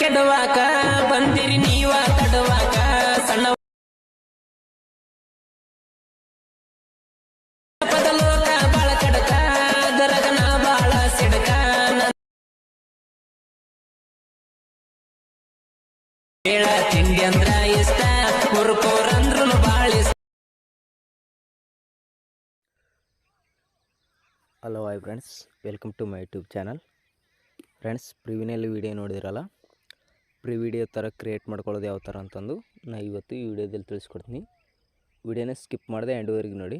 ಕೆಡವಾಕ, ಬಂದಿರಿ ನೀವ ತಡವಾಕ, ಸಣ್ಣ ಪದಲೋಕ ಬಾಳ ಕಡಕ ಬಾಳ ಸಿಡಕ ಹೇಳ ತಿಂಡಿ ಅಂದ್ರ ಇಷ್ಟ ಕುರ್ಕೋರಂದ್ರು ಬಾಳ hello hi friends welcome to my YouTube channel friends ಪ್ರಿವಿನಲ್ಲಿ video ನೋಡಿದಿರಲ್ಲ? ಪ್ರಿ ವಿಡಿಯೋ ಥರ ಕ್ರಿಯೇಟ್ ಮಾಡ್ಕೊಳ್ಳೋದು ಯಾವ ಥರ ಅಂತಂದು ನಾ ಇವತ್ತು ಈ ವಿಡಿಯೋದಲ್ಲಿ ತಿಳಿಸ್ಕೊಡ್ತೀನಿ. ವಿಡಿಯೋನ ಸ್ಕಿಪ್ ಮಾಡಿದೆ ಎಂಡ್ವರೆಗೆ ನೋಡಿ.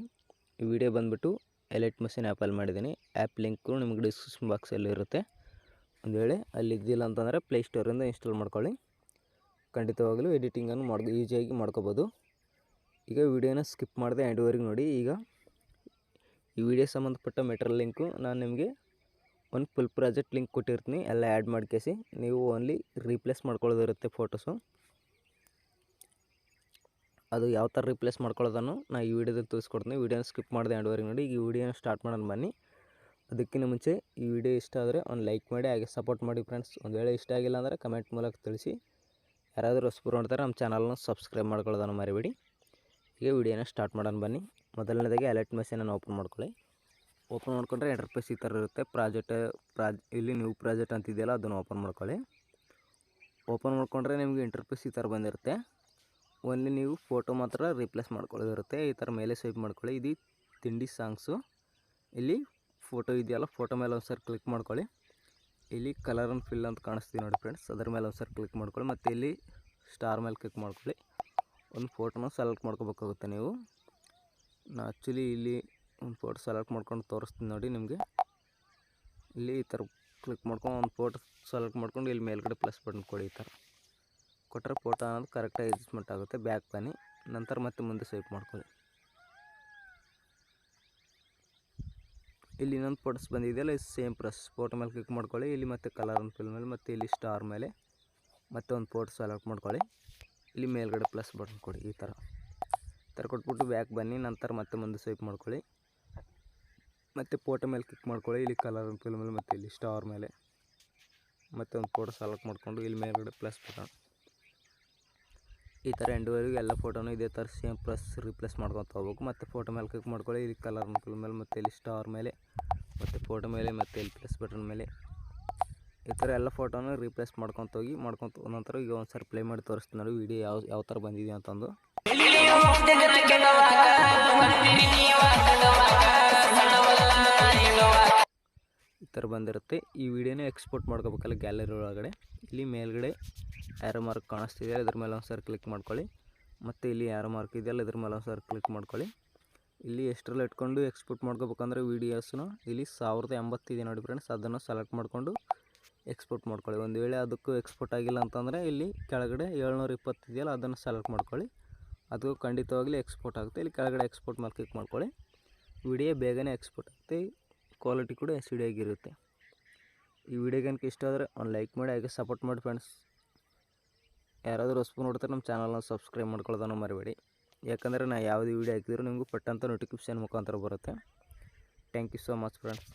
ಈ ವಿಡಿಯೋ ಬಂದುಬಿಟ್ಟು ಎಲೆಟ್ ಮಷಿನ್ ಆ್ಯಪಲ್ಲಿ ಮಾಡಿದ್ದೀನಿ. ಆ್ಯಪ್ ಲಿಂಕು ನಿಮ್ಗೆ ಡಿಸ್ಕ್ರಿಪ್ಷನ್ ಬಾಕ್ಸಲ್ಲಿ ಇರುತ್ತೆ. ಒಂದು ವೇಳೆ ಅಲ್ಲಿ ಇದ್ದಿಲ್ಲ ಅಂತಂದರೆ ಪ್ಲೇಸ್ಟೋರಿಂದ ಇನ್ಸ್ಟಾಲ್ ಮಾಡ್ಕೊಳ್ಳಿ. ಖಂಡಿತವಾಗಲೂ ಎಡಿಟಿಂಗನ್ನು ಮಾಡಿ ಈಸಿಯಾಗಿ ಮಾಡ್ಕೋಬೋದು. ಈಗ ವಿಡಿಯೋನ ಸ್ಕಿಪ್ ಮಾಡಿದೆ ಎಂಡ್ವರೆಗೆ ನೋಡಿ. ಈಗ ಈ ವಿಡಿಯೋ ಸಂಬಂಧಪಟ್ಟ ಮೆಟ್ರಲ್ ಲಿಂಕು ನಾನು ನಿಮಗೆ ಒಂದು ಫುಲ್ ಪ್ರಾಜೆಕ್ಟ್ ಲಿಂಕ್ ಕೊಟ್ಟಿರ್ತೀನಿ, ಎಲ್ಲ ಆ್ಯಡ್ ಮಾಡ್ಕೇಸಿ. ನೀವು ಓನ್ಲಿ ರೀಪ್ಲೇಸ್ ಮಾಡ್ಕೊಳ್ಳೋದಿರುತ್ತೆ ಫೋಟೋಸು ಅದು ಯಾವ ಥರ ರೀಪ್ಲೇಸ್ ಮಾಡ್ಕೊಳ್ಳೋದನ್ನು ನಾನು ಈ ವಿಡಿಯೋದಲ್ಲಿ ತೋರಿಸ್ಕೊಡ್ತೀನಿ. ವಿಡಿಯೋನ ಸ್ಕಿಪ್ ಮಾಡಿದೆ ಎಂಡ್ವರೆಗೆ ನೋಡಿ. ಈ ವಿಡಿಯೋನ ಸ್ಟಾರ್ಟ್ ಮಾಡೋಣ ಬನ್ನಿ. ಅದಕ್ಕಿಂತ ಮುಂಚೆ ಈ ವಿಡಿಯೋ ಇಷ್ಟ ಆದರೆ ಒಂದು ಲೈಕ್ ಮಾಡಿ, ಹಾಗೆ ಸಪೋರ್ಟ್ ಮಾಡಿ ಫ್ರೆಂಡ್ಸ್ ಒಂದು ವೇಳೆ ಇಷ್ಟ ಆಗಿಲ್ಲ ಅಂದರೆ ಕಮೆಂಟ್ ಮೂಲಕ ತಿಳಿಸಿ. ಯಾರಾದರೂ ಹೊಸಬರು ನೋಡ್ತಾರೆ ನಮ್ಮ ಚಾನಲ್ನ ಸಬ್ಸ್ಕ್ರೈಬ್ ಮಾಡ್ಕೊಳ್ಳೋದನ್ನು ಮರಿಬೇಡಿ. ಈಗ ವಿಡಿಯೋನ ಸ್ಟಾರ್ಟ್ ಮಾಡೋಣ ಬನ್ನಿ. ಮೊದಲನೇದಾಗಿ ಅಲರ್ಟ್ ಮೆಸೇಜನ್ನು ಓಪನ್ ಮಾಡ್ಕೊಳ್ಳಿ. ಓಪನ್ ಮಾಡ್ಕೊಂಡ್ರೆ ಎಂಟರ್ಪೇಸ್ ಈ ಥರ ಇರುತ್ತೆ. ಪ್ರಾಜೆಕ್ಟ್, ಪ್ರಾಜ್, ಇಲ್ಲಿ ನ್ಯೂ ಪ್ರಾಜೆಕ್ಟ್ ಅಂತಿದೆಯಲ್ಲ, ಅದನ್ನು ಓಪನ್ ಮಾಡ್ಕೊಳ್ಳಿ. ಓಪನ್ ಮಾಡಿಕೊಂಡ್ರೆ ನಿಮಗೆ ಇಂಟರ್ಫೇಸ್ ಈ ಥರ ಬಂದಿರುತ್ತೆ. ಓನ್ಲಿ ನೀವು ಫೋಟೋ ಮಾತ್ರ ರಿಪ್ಲೇಸ್ ಮಾಡ್ಕೊಳ್ಳೋದಿರುತ್ತೆ. ಈ ಥರ ಮೇಲೆ ಸ್ವೈಪ್ ಮಾಡ್ಕೊಳ್ಳಿ. ಇದು ತಿಂಡಿ ಸಾಂಗ್ಸು ಇಲ್ಲಿ ಫೋಟೋ ಇದೆಯಲ್ಲ ಫೋಟೋ ಮೇಲೆ ಒಂದು ಸರಿ ಕ್ಲಿಕ್ ಮಾಡ್ಕೊಳ್ಳಿ. ಇಲ್ಲಿ ಕಲರ್ ಆ್ಯಂಡ್ ಫಿಲ್ ಅಂತ ಕಾಣಿಸ್ತೀವಿ ನೋಡಿ ಫ್ರೆಂಡ್ಸ್ ಅದರ ಮೇಲೆ ಒಂದು ಸರಿ ಕ್ಲಿಕ್ ಮಾಡ್ಕೊಳ್ಳಿ. ಮತ್ತು ಇಲ್ಲಿ ಸ್ಟಾರ್ ಮೇಲೆ ಕ್ಲಿಕ್ ಮಾಡ್ಕೊಳ್ಳಿ. ಒಂದು ಫೋಟೋನ ಸೆಲೆಕ್ಟ್ ಮಾಡ್ಕೋಬೇಕಾಗುತ್ತೆ ನೀವು. ನಾ ಆ್ಯಕ್ಚುಲಿ ಇಲ್ಲಿ ಒಂದು ಫೋಟೋ ಸೆಲೆಕ್ಟ್ ಮಾಡ್ಕೊಂಡು ತೋರಿಸ್ತೀನಿ ನೋಡಿ ನಿಮಗೆ. ಇಲ್ಲಿ ಈ ಥರ ಕ್ಲಿಕ್ ಮಾಡ್ಕೊಂಡು ಒಂದು ಫೋಟೋ ಸೆಲೆಕ್ಟ್ ಮಾಡ್ಕೊಂಡು ಇಲ್ಲಿ ಮೇಲ್ಗಡೆ ಪ್ಲಸ್ ಬಟನ್ ಕೊಡಿ ಈ ಥರ. ಕೊಟ್ಟರೆ ಫೋಟೋ ಅನ್ನೋದು ಕರೆಕ್ಟಾಗಿ ಅಡ್ಜಸ್ಟ್ಮೆಂಟ್ ಆಗುತ್ತೆ ಬ್ಯಾಕ್ ಬನ್ನಿ, ನಂತರ ಮತ್ತೆ ಮುಂದೆ ಸ್ವೈಪ್ ಮಾಡ್ಕೊಳ್ಳಿ. ಇಲ್ಲಿ ಇನ್ನೊಂದು ಫೋಟೋಸ್ ಬಂದಿದೆಯಲ್ಲ ಸೇಮ್ ಪ್ರೆಸ್ ಫೋಟೋ ಮೇಲೆ ಕ್ಲಿಕ್ ಮಾಡ್ಕೊಳ್ಳಿ, ಇಲ್ಲಿ ಮತ್ತೆ ಕಲರ್ ಅಂತ ಫಿಲ್ ಮೇಲೆ, ಮತ್ತು ಇಲ್ಲಿ ಸ್ಟಾರ್ ಮೇಲೆ, ಮತ್ತೆ ಒಂದು ಫೋಟೋ ಸೆಲೆಕ್ಟ್ ಮಾಡ್ಕೊಳ್ಳಿ. ಇಲ್ಲಿ ಮೇಲ್ಗಡೆ ಪ್ಲಸ್ ಬಟನ್ ಕೊಡಿ ಈ ಥರ. ಈ ಥರ ಕೊಟ್ಬಿಟ್ಟು ಬ್ಯಾಕ್ ಬನ್ನಿ, ನಂತರ ಮತ್ತೆ ಮುಂದೆ ಸ್ವೈಪ್ ಮಾಡ್ಕೊಳ್ಳಿ. ಮತ್ತು ಫೋಟೋ ಮೇಲೆ ಕ್ಲಿಕ್ ಮಾಡ್ಕೊಳ್ಳಿ. ಇಲ್ಲಿ ಕಲರ್ ಫಿಲ್ ಮೇಲೆ ಮತ್ತು ಇಲ್ಲಿ ಸ್ಟಾರ್ ಮೇಲೆ. ಮತ್ತೆ ಒಂದು ಫೋಟೋ ಸೆಲೆಕ್ಟ್ ಮಾಡಿಕೊಂಡು ಇಲ್ಲಿ ಮೇಲ್ಗಡೆ ಪ್ಲಸ್ ಬಟನ್ ಈ ಥರ ಎಂಡುವರೆಗೂ ಎಲ್ಲ ಫೋಟೋನು ಇದೇ ಥರ ಸೇಮ್ ಪ್ಲಸ್ ರಿಪ್ಲೇಸ್ ಮಾಡ್ಕೊತ ಹೋಗ್ಬೇಕು ಮತ್ತು ಫೋಟೋ ಮೇಲೆ ಕ್ಲಿಕ್ ಮಾಡ್ಕೊಳ್ಳಿ. ಇಲ್ಲಿ ಕಲರ್ ಫಿಲ್ ಮೇಲೆ ಮತ್ತು ಇಲ್ಲಿ ಸ್ಟಾರ್ ಮೇಲೆ. ಮತ್ತು ಫೋಟೋ ಮೇಲೆ ಮತ್ತು ಇಲ್ಲಿ ಪ್ಲಸ್ ಬಟನ್ ಮೇಲೆ. ಈ ಥರ ಎಲ್ಲ ಫೋಟೋನ ರೀಪ್ಲೇಸ್ ಮಾಡ್ಕೊತ ಹೋಗಿ ಮಾಡ್ಕೊತ ನಂತರ ಈಗ ಒಂದು ಸರಿ ಪ್ಲೇ ಮಾಡಿ ತೋರಿಸ್ತೀನಿ ನೋಡಿ ವೀಡಿಯೋ ಯಾವ ಯಾವ ಥರ ಬಂದಿದೆ ಅಂತಂದು. ಥರ ಬಂದಿರುತ್ತೆ. ಈ ವಿಡಿಯೋನೇ ಎಕ್ಸ್ಪೋರ್ಟ್ ಮಾಡ್ಕೋಬೇಕಲ್ಲ ಗ್ಯಾಲರಿ ಒಳಗಡೆ. ಇಲ್ಲಿ ಮೇಲ್ಗಡೆ ಆ್ಯರೋ ಮಾರ್ಕ್ ಕಾಣಿಸ್ತಿದೆಯಲ್ಲ ಇದ್ರ ಮೇಲೆ ಒಂದು ಸರ್ ಕ್ಲಿಕ್ ಮಾಡ್ಕೊಳ್ಳಿ. ಮತ್ತು ಇಲ್ಲಿ ಯಾರೋ ಮಾರ್ಕ್ ಇದೆಯಲ್ಲ ಇದ್ರ ಮೇಲೆ ಒಂದು ಸರ್ ಕ್ಲಿಕ್ ಮಾಡ್ಕೊಳ್ಳಿ. ಇಲ್ಲಿ ಎಷ್ಟರಲ್ಲಿ ಇಟ್ಕೊಂಡು ಎಕ್ಸ್ಪೋರ್ಟ್ ಮಾಡ್ಕೋಬೇಕಂದ್ರೆ ವೀಡಿಯೋಸ್ನ ಇಲ್ಲಿ ಸಾವಿರದ ಎಂಬತ್ತಿದೆ ನೋಡಿ ಫ್ರೆಂಡ್ಸ್ ಅದನ್ನು ಸೆಲೆಕ್ಟ್ ಮಾಡಿಕೊಂಡು ಎಕ್ಸ್ಪೋರ್ಟ್ ಮಾಡ್ಕೊಳ್ಳಿ. ಒಂದು ವೇಳೆ ಅದಕ್ಕೂ ಎಕ್ಸ್ಪೋರ್ಟ್ ಆಗಿಲ್ಲ ಅಂತಂದರೆ ಇಲ್ಲಿ ಕೆಳಗಡೆ ಏಳ್ನೂರ ಇಪ್ಪತ್ತು ಇದೆಯಲ್ಲ, ಅದನ್ನು ಸೆಲೆಕ್ಟ್ ಮಾಡ್ಕೊಳ್ಳಿ. ಅದು ಖಂಡಿತವಾಗಲಿ ಎಕ್ಸ್ಪೋರ್ಟ್ ಆಗುತ್ತೆ. ಇಲ್ಲಿ ಕೆಳಗಡೆ ಎಕ್ಸ್ಪೋರ್ಟ್ ಮೇಲೆ ಕ್ಲಿಕ್ ಮಾಡ್ಕೊಳ್ಳಿ. ವಿಡಿಯೋ ಬೇಗನೆ ಎಕ್ಸ್ಪೋರ್ಟ್ ಆಗುತ್ತೆ. ಕ್ವಾಲಿಟಿ ಕೂಡ ಎಸ್ ಆಗಿರುತ್ತೆ. ಈ ವಿಡಿಯೋಗೆ ಏನಕ್ಕೆ ಇಷ್ಟ ಆದರೆ ಒಂದು ಲೈಕ್ ಮಾಡಿ, ಹಾಗೆ ಸಪೋರ್ಟ್ ಮಾಡಿ ಫ್ರೆಂಡ್ಸ್ ಯಾರಾದರೂ ಹೊಸಬು ನೋಡ್ತಾರೆ, ನಮ್ಮ ಚಾನಲ್ನ ಸಬ್ಸ್ಕ್ರೈಬ್ ಮಾಡ್ಕೊಳ್ಳೋದನ್ನು ಮರಿಬೇಡಿ. ಯಾಕಂದರೆ ನಾನು ಯಾವುದೇ ವಿಡಿಯೋ ಹಾಕಿದ್ರು ನಿಮಗೂ ಪಟ್ಟಂತ ನೋಟಿಫಿಕೇಷನ್ ಮುಖಾಂತರ ಬರುತ್ತೆ. Thank you so much friends